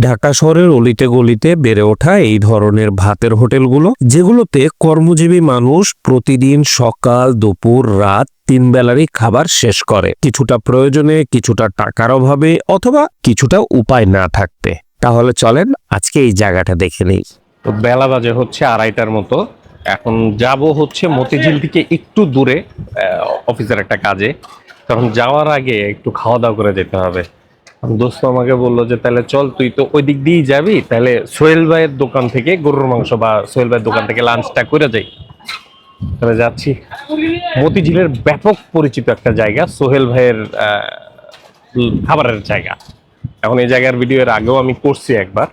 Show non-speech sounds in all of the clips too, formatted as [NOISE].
ঢাকা শহরের অলিতে গলিতে বেড়ে ওঠা এই ধরনের ভাতের হোটেলগুলো, যেগুলোতে কর্মজীবী মানুষ প্রতিদিন সকাল, দুপুর, রাত তিন বেলারই খাবার শেষ করে। কিছুটা প্রয়োজনে কিছুটা টাকার অভাবে অথবা কিছুটা উপায় না থাকতে। তাহলে চলেন আজকে এই জায়গাটা দেখে নেই। তো বেলা বাজে হচ্ছে আড়াইটার মতো। এখন যাব হচ্ছে মতিঝিল থেকে একটু দূরে অফিসের একটা কাজে। কারণ যাওয়ার আগে একটু খাওয়া দাওয়া করে যেতে হবে। দোস্ত আমাকে বলল যে, তাহলে চল তুই তো ওই দিক দিয়েই যাবি, তাহলে সোহেল ভাইয়ের দোকান থেকে গরুর মাংস বা সোহেল ভাইয়ের দোকান থেকে লাঞ্চটা করে যাই। তাহলে যাচ্ছি। মতিঝিলের ব্যাপক পরিচিত একটা জায়গা, সোহেল ভাইয়ের খাবারের জায়গা। এখন এই জায়গার ভিডিও এর আগেও আমি করছি একবার।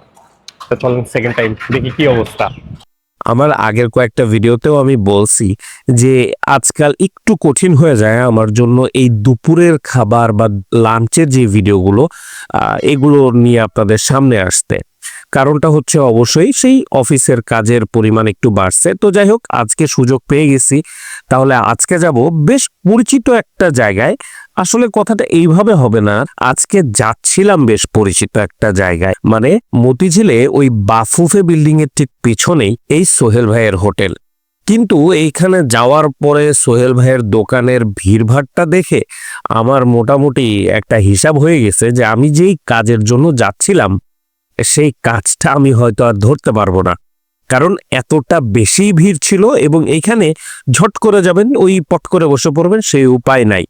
চলেন সেকেন্ড টাইম দেখি কি অবস্থা। আমার আগের কয়েকটা ভিডিওতেও আমি বলছি যে আজকাল একটু কঠিন হয়ে যায় আমার জন্য এই দুপুরের খাবার বা লাঞ্চের যে ভিডিওগুলো এগুলো নিয়ে আপনাদের সামনে আসতে। কারণটা হচ্ছে অবশ্যই সেই অফিসের কাজের পরিমাণ একটু বাড়ছে। তো যাই হোক, আজকে সুযোগ পেয়ে গেছি। তাহলে আজকে যাব বেশ পরিচিত একটা জায়গায় আসলে কথাটা এইভাবে হবে না। আজকে যাচ্ছিলাম বেশ পরিচিত একটা জায়গায়। মানে মতিঝিলে ওই বাফুফে বিল্ডিং এর ঠিক পিছনেই এই সোহেল ভাইয়ের হোটেল। কিন্তু এইখানে যাওয়ার পরে সোহেল ভাইয়ের দোকানের ভিড়ভাট্টা দেখে আমার মোটামুটি একটা হিসাব হয়ে গেছে যে আমি যেই কাজের জন্য যাচ্ছিলাম, সেই কাজটা আমি হয়তো আর ধরতে পারব না। কারণ এতটা বেশি ভিড় ছিল এবং এইখানে ঝট করে যাবেন, ওই পট করে বসে পড়বেন, সেই উপায় নাই।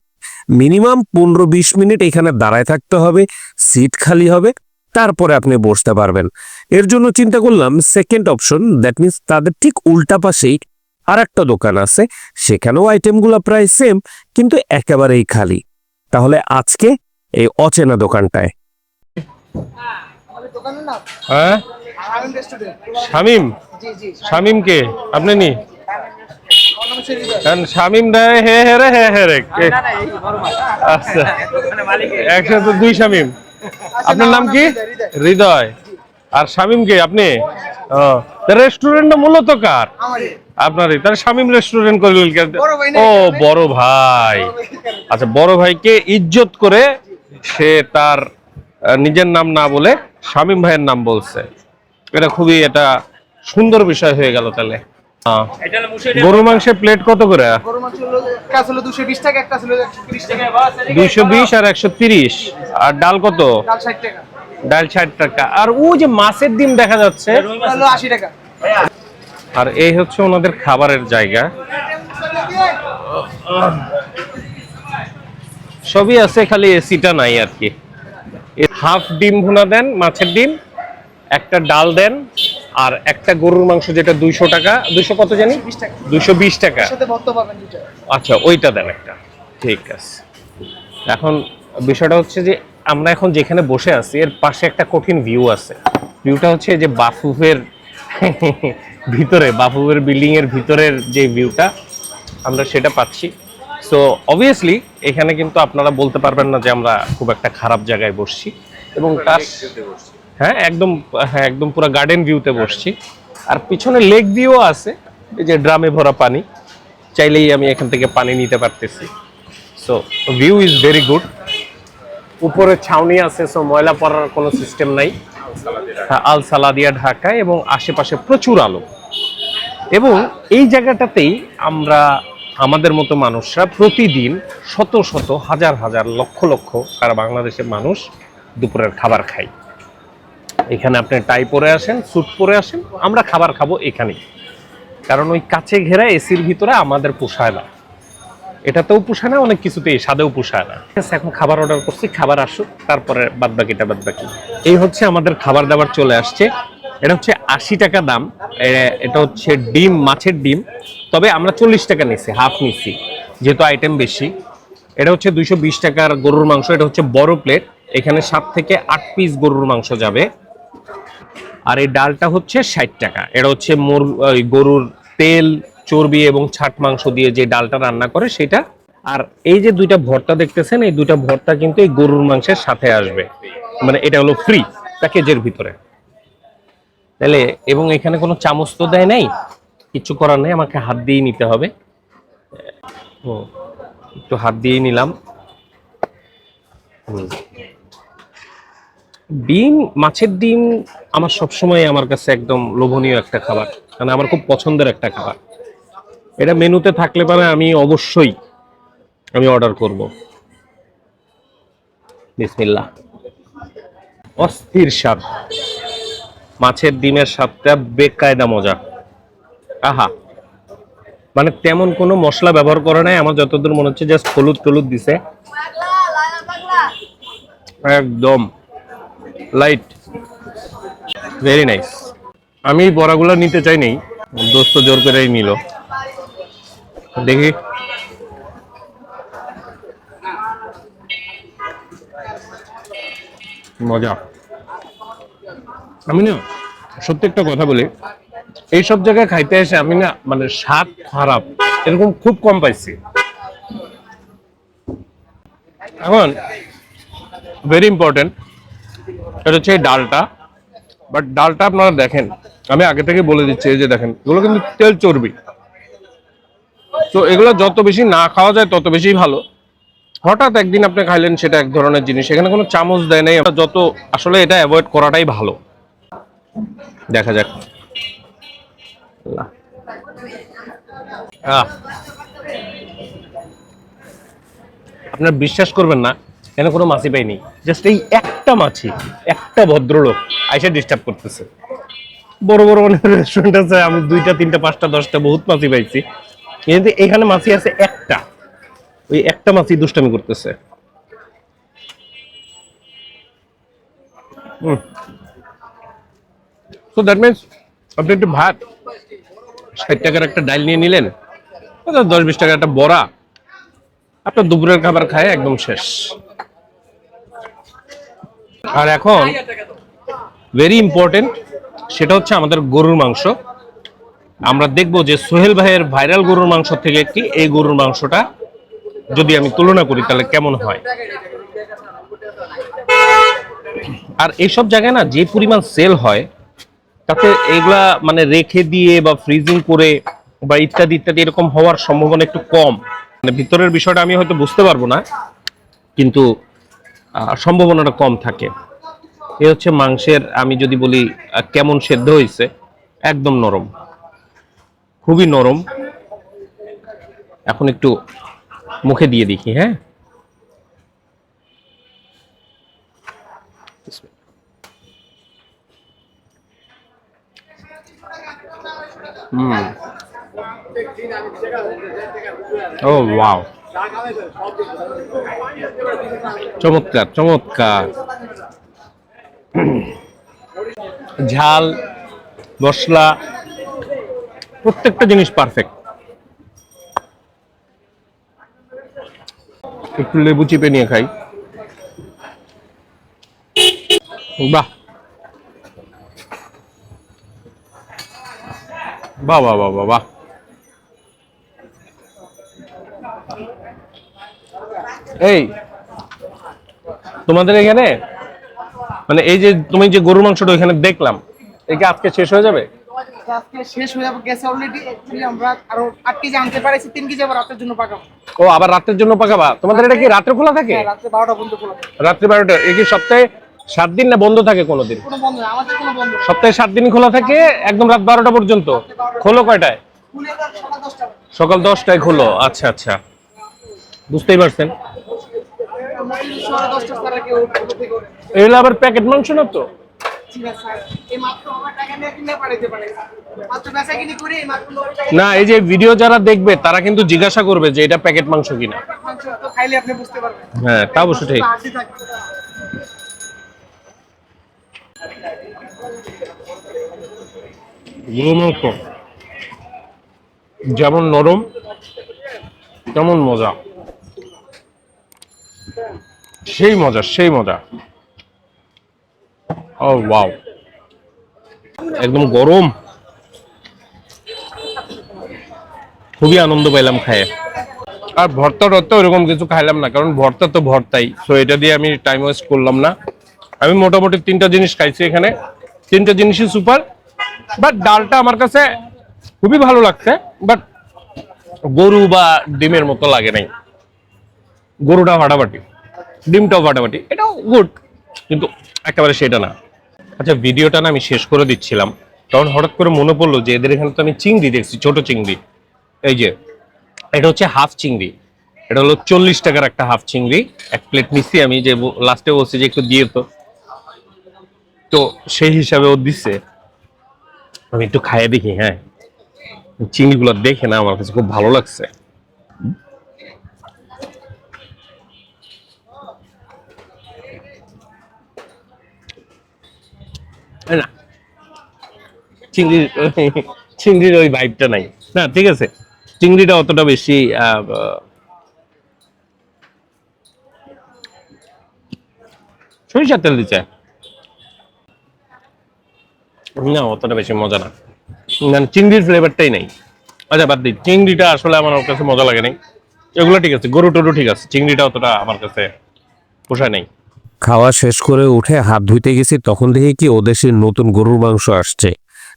মিনিমাম পনেরো বিশ মিনিট এখানে দাঁড়ায় থাকতে হবে সিট খালি হবে তারপরে আপনি বসতে পারবেন। এর জন্য চিন্তা করলাম সেকেন্ড অপশন দ্যাট মিন্স তাদের ঠিক উল্টা পাশেই আর একটা দোকান আছে সেখানেও আইটেমগুলো প্রায় সেম কিন্তু একেবারেই খালি। তাহলে আজকে এই অচেনা দোকানটায়। হ্যাঁ? শামিম। রেস্টুরেন্ট শামিম? জি জি শামিম। কে আপনি নি? কারণ শামিম রে হে হে রে হে হে রে? না, না। আচ্ছা। মালিক একসাথে দুই শামিম। আপনার নাম কি? হৃদয়, আর শামিম কে আপনি? ও রেস্টুরেন্টটা মূলত কার? আপনারই। তাহলে শামিম রেস্টুরেন্ট করলেন ভাই ও বড় ভাই। আচ্ছা বড় ভাইকে ইজ্জত করে সে তার নিজের নাম না বলে শামিম ভাইয়ের নাম বলছে। এটা খুবই এটা সুন্দর বিষয় হয়ে গেল তাহলে। আহ, গরু মাংসের প্লেট কত করে? গরুর মাংস হলো যে- একটা ছিল 220 টাকা, একটা ছিল 130 টাকা। দুইশো বিশ আর একশো তিরিশ। আর ডাল কত? ডাল 60 ষাট টাকা। আর ও যে মাছের ডিম দেখা যাচ্ছে। ওটা হলো 80 টাকা। আর এই হচ্ছে ওনাদের খাবারের জায়গা। সবই আছে খালি এসিটা নাই আর কি। হাফ ডিম ভুনা দেন মাছের ডিম একটা ডাল দেন আর একটা গরুর মাংস যেটা দুইশো টাকা দুইশো কত জানি? দুইশো বিশ টাকা। আচ্ছা ওইটা দেন একটা। ঠিক আছে। এখন বিষয়টা হচ্ছে যে আমরা এখন যেখানে বসে আছি এর পাশে একটা কঠিন ভিউ আছে। ভিউটা হচ্ছে যে বাফুফের [LAUGHS] ভিতরে বাফুফের বিল্ডিং এর ভিতরের যে ভিউটা আমরা সেটা পাচ্ছি। সো অবভিয়াসলি এখানে কিন্তু আপনারা বলতে পারবেন না যে আমরা খুব একটা খারাপ জায়গায় বসছি। এবং তার হ্যাঁ একদম হ্যাঁ একদম পুরো গার্ডেন ভিউতে বসছি। আর পিছনে লেক ভিউ আছে এই যে ড্রামে ভরা পানি। চাইলেই আমি এখান থেকে পানি নিতে পারতেছি। So view is very good উপরে ছাউনি আছে সো ময়লা পড়ার কোনো সিস্টেম নাই। হ্যাঁ, আল সালাদিয়া ঢাকা এবং আশেপাশে প্রচুর আলো। এবং এই জায়গাটাতেই আমরা আমাদের মতো মানুষরা প্রতিদিন শত শত হাজার হাজার লক্ষ লক্ষ সারা বাংলাদেশের মানুষ দুপুরের খাবার খাই এখানে আপনি টাই পরে আসেন স্যুট পরে আসেন আমরা খাবার খাব এখানেই। কারণ ওই কাছে ঘেরা এসির ভিতরে আমাদের পোষায় না। এটাতেও পোষায় না অনেক কিছুতেই স্বাদেও পোষায় না। ঠিক আছে, এখন খাবার অর্ডার করছি খাবার আসুক তারপরে বাদ বাকিটা বাদ বাকি এই হচ্ছে আমাদের খাবার দাবার চলে আসছে। এটা হচ্ছে আশি টাকা দাম। এটা হচ্ছে ডিম মাছের ডিম। তবে আমরা চল্লিশ টাকা নিছি হাফ নিছি যেহেতু আইটেম বেশি। এটা হচ্ছে দুইশো বিশ টাকার গরুর মাংস এটা হচ্ছে বড় প্লেট এখানে সাত থেকে আট পিস গরুর মাংস যাবে। আর এই ডালটা হচ্ছে ষাট টাকা। এটা হচ্ছে মোর গরুর তেল চর্বি এবং ছাট মাংস দিয়ে যে ডালটা রান্না করে সেটা। আর এই যে দুইটা ভর্তা দেখতেছেন এই দুইটা ভর্তা কিন্তু এই গরুর মাংসের সাথে আসবে। মানে এটা হলো ফ্রি প্যাকেজের ভিতরে। তাহলে এবং এখানে কোনো চামচ তো দেয় নাই? কিছু করার নেই আমাকে হাত দিয়েই নিতে হবে। হুম, একটু হাত দিয়েই নিলাম। হুম। ডিম মাছের ডিম আমার সবসময় আমার কাছে একদম লোভনীয় একটা খাবার মানে আমার খুব পছন্দের একটা খাবার। এটা মেনুতে থাকলে পারে আমি অবশ্যই আমি অর্ডার করব। বিসমিল্লাহ। অস্থির স্বাদ। মাছের ডিমের স্বাদটা বেকায়দা মজা। আহা। মানে তেমন কোনো মশলা ব্যবহার করে নাই আমার যতদূর মনে হচ্ছে জাস্ট হলুদ টলুদ দিছে। একদম। লাইট ভেরি নাইস আমি বড়াগুলো নিতে চাই নেই। দোস্ত জোর করেই নিল। দেখি। মজা। আমি না, সত্যি একটা কথা বলি। এইসব জায়গায় খাইতে এসে আমি না মানে স্বাদ খারাপ। এরকম খুব কম পাইছি। এখন ভেরি ইম্পর্টেন্ট এটা হচ্ছে ডালটা। বাট ডালটা আপনারা দেখেন, আমি আগে থেকে বলে দিচ্ছি, এই যে দেখেন, এগুলো কিন্তু তেল চর্বি। তো এগুলো যত বেশি না খাওয়া যায়, তত বেশি ভালো। হঠাৎ একদিন আপনি খাইলেন, সেটা এক ধরনের জিনিস। এখানে কোনো চামচ দেয় নাই যত, আসলে এটা অ্যাভয়েড করাটাই ভালো। দেখা যাক। আপনার বিশ্বাস করবেন না এখানে কোনো মাছি পাইনি। জাস্ট এই একটা মাছি, একটা ভদ্রলোক আইসা ডিস্টার্ব করতেছে। বড় বড় অনেক রেস্টুরেন্ট আছে, আমি দুইটা, তিনটা, পাঁচটা, দশটা বহুত মাছি পাইছি। কিন্তু এখানে মাছি আছে একটা। ওই একটা মাছি দুষ্টামি করতেছে। তো দ্যাট মিনস আপনি একটু ভাত, ষাট টাকার একটা ডাল নিয়ে নিলেন, দশ, বিশ টাকার একটা বড়া, আপনার দুপুরের খাবার খায় একদম শেষ। আর এখন ভেরি ইম্পর্টেন্ট সেটা হচ্ছে আমাদের গরুর মাংস। আমরা দেখব যে সোহেল ভাইয়ের ভাইরাল গরুর মাংস থেকে কি এই গরুর মাংসটা যদি আমি তুলনা করি তাহলে কেমন হয়। আর এইসব জায়গায় না যে পরিমাণ সেল হয়, তাতে এগুলা মানে রেখে দিয়ে বা ফ্রিজিং করে বা ইত্যাদি ইত্যাদি এরকম হওয়ার সম্ভাবনা একটু কম। মানে ভিতরের বিষয়টা আমি হয়তো বুঝতে পারব না, কিন্তু সম্ভাবনাটা কম থাকে। এ হচ্ছে মাংসের, আমি যদি বলি কেমন সেদ্ধ হয়েছে, একদম নরম। খুবই নরম। এখন একটু মুখে দিয়ে দেখি হ্যাঁ? হুম। ও, ওয়াও। চমৎকার চমৎকার। ঝাল, মশলা, প্রত্যেকটা জিনিস পারফেক্ট একটু লেবু চিপে নিয়ে খাই। বাহ। বাহ বাহ বাহ বাহ। এই তোমাদের এখানে? মানে এই যে তুমি যে গরুর মাংসটা ওইখানে দেখলাম এই আজকে শেষ হয়ে যাবে? আজকে শেষ হয়ে যাবে গেছে অলরেডি আমরা আরও আট কেজি আনতে পারছি তিন কেজি আবার রাতের জন্য পাকাবো। ও আবার রাতের জন্য পাকাবা? তোমাদের এটা কি খোলা থাকে? হ্যাঁ, পর্যন্ত খোলা থাকে। এই কি সপ্তাহে সাত দিন না বন্ধ থাকে কোনোদিন? কোনো বন্ধ আমাদের কোনো বন্ধ সপ্তাহে সাত দিন খোলা থাকে একদম রাত বারোটা পর্যন্ত? খোলো কয়টায়? সকাল দশটা সকাল দশটায় খোলো আচ্ছা আচ্ছা। বুঝতেই পারছেন মোটামুটি সাড়ে দশটা তারা কেউ ওপর থেকে ওঠে। এগুলো আবার প্যাকেট মাংস না তো? না, এই যে ভিডিও যারা দেখবে, তারা কিন্তু জিজ্ঞাসা করবে যে এটা প্যাকেট মাংস কিনা। হ্যাঁ তা অবশ্য ঠিক। মাংস। যেমন নরম, তেমন মজা। সেই মজা সেই মজা। ও ওয়াও একদম গরম। খুবই আনন্দ পাইলাম খায়ে। আর ভর্তা টর্তা ওরকম কিছু খাইলাম না, কারণ ভর্তা তো ভর্তাই। তো এটা দিয়ে আমি টাইম ওয়েস্ট করলাম না। আমি মোটামুটি তিনটা জিনিস খাইছি এখানে। তিনটা জিনিসই সুপার বাট ডালটা আমার কাছে খুবই ভালো লাগছে বাট গরু বা ডিমের মতো লাগে নাই। গরুটা ফাটাফাটি, ডিমটাও ফাটাফাটি, এটাও গুড কিন্তু একেবারে সেটা না। আচ্ছা ভিডিওটা না আমি শেষ করে দিচ্ছিলাম তখন হঠাৎ করে মনে পড়ল যে এদের এখানে তো আমি চিংড়ি দেখছি, ছোট চিংড়ি। এই যে, এটা হচ্ছে হাফ চিংড়ি, এটা হলো চল্লিশ টাকার একটা হাফ চিংড়ি। এক প্লেট নিচ্ছি আমি, যে লাস্টে বলছি যে একটু দিয়ে তো। তো সেই হিসাবে ও দিচ্ছে আমি একটু খাইয়ে দেখি হ্যাঁ। চিংড়িগুলো দেখে না, আমার কাছে খুব ভালো লাগছে। না? চিংড়ির চিংড়ির ওই ভাইবটা নাই। না, ঠিক আছে। চিংড়িটা অতটা বেশি সরিষার তেল দিচ্ছে। না, অতটা বেশি মজা না। না, চিংড়ির ফ্লেভারটাই নেই। আচ্ছা বাদ দিই। চিংড়িটা আসলে আমার কাছে মজা লাগে নাই। এগুলো ঠিক আছে গরু টরু ঠিক আছে। চিংড়িটা অতটা আমার কাছে পোষায় নেই। খাওয়া শেষ করে উঠে হাত ধুইতে গেছি তখন দেখি কি ওদের সেই নতুন গরুর মাংস আসছে।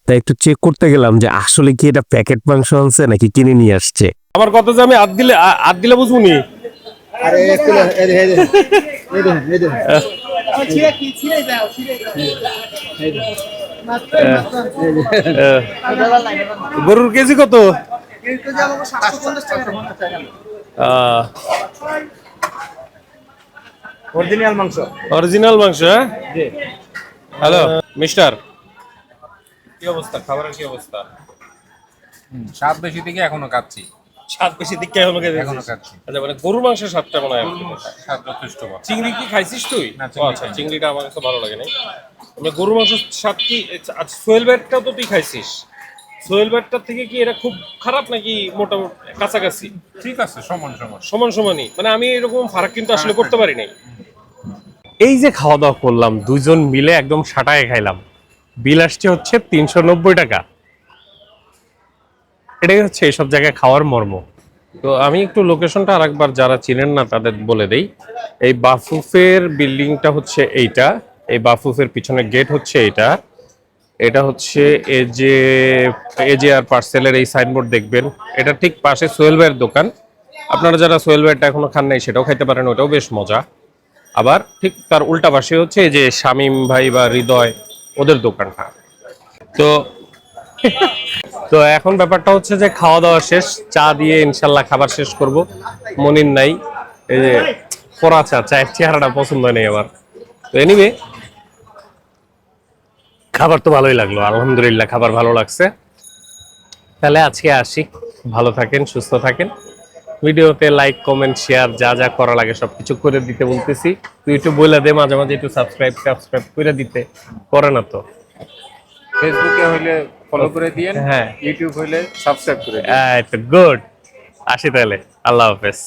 তাই একটু চেক করতে গেলাম যে আসলে কি এটা প্যাকেট মাংস আনছে নাকি কিনে নিয়ে আসছে। আমার কথা যে আমি হাত দিলে হাত দিলে বুঝবুনি গরুর কেজি কত কিন্তু যে আমাকে সাতশো পঞ্চাশ টাকা আহ, অরিজিনাল মাংস। অরিজিনাল মাংস হ্যাঁ? হ্যালো মিস্টার কি অবস্থা? খাবারের কি অবস্থা? স্বাদ বেশি থেকে এখনও কাচ্ছি। স্বাদ বেশি দিকে এখনও এখনও খাচ্ছি আচ্ছা মানে গরুর মাংসের স্বাদটা মনে হয় স্বাদ যথেষ্ট ভালো। চিংড়ি কি খাইছিস তুই? ও আচ্ছা চিংড়িটা আমার কাছে ভালো লাগে নাই। মানে গরুর মাংসের স্বাদ কি? আচ্ছা সোয়েল ব্যাটটা তো তুই খাইছিস। সোয়েল ব্যাটটার থেকে কি এটা খুব খারাপ নাকি মোটামুটি কাছাকাছি? ঠিক আছে সমান সমান। সমান সমানই। মানে আমি এরকম ফারাক কিন্তু আসলে করতে পারি নাই। এই যে খাওয়া দাওয়া করলাম, দুইজন মিলে একদম সাটায় খাইলাম। বিল আসছে হচ্ছে তিনশো নব্বই টাকা। এটাই হচ্ছে এইসব জায়গায় খাওয়ার মর্ম। তো আমি একটু লোকেশনটা আরেকবার যারা চিনেন না, তাদের বলে দেই। এই বাফুফের বিল্ডিংটা হচ্ছে এইটা। এই বাফুফের পিছনে গেট হচ্ছে এইটা। এটা হচ্ছে এ যে এ যে আর পার্সেলের এই সাইনবোর্ড দেখবেন। এটা ঠিক পাশে সোহেল ভাইয়ের দোকান। আপনারা যারা সোহেল ভাইয়েরটা এখনও খান নাই, সেটাও খাইতে পারেন, ওটাও বেশ মজা। আবার ঠিক তার উল্টা পাশে হচ্ছে যে শামীম ভাই বা হৃদয়, ওদের দোকানটা। তো তো এখন ব্যাপারটা হচ্ছে যে খাওয়া দাওয়া শেষ, চা দিয়ে ইনশাল্লাহ খাবার শেষ করব। মনির নাই, এই যে পড়া চা, চায়ের চেহারাটা পছন্দ নেই আমার। তো এনিওয়ে খাবার তো ভালোই লাগল, আলহামদুলিল্লাহ খাবার ভালো লাগছে। তাহলে আজকে আসি, ভালো থাকেন, সুস্থ থাকেন। ভিডিওতে লাইক কমেন্ট শেয়ার যা যা করা লাগে সব কিছু করে দিতে বলতেছি। তুই একটু বলে দে মাঝে মাঝে একটু সাবস্ক্রাইব সাবস্ক্রাইব করে দিতে। করে না তো। ফেসবুকে হইলে ফলো করে দিয়েন হ্যাঁ। ইউটিউব হইলে সাবস্ক্রাইব করে দিন গুড আসি তাহলে। আল্লাহ হাফেজ।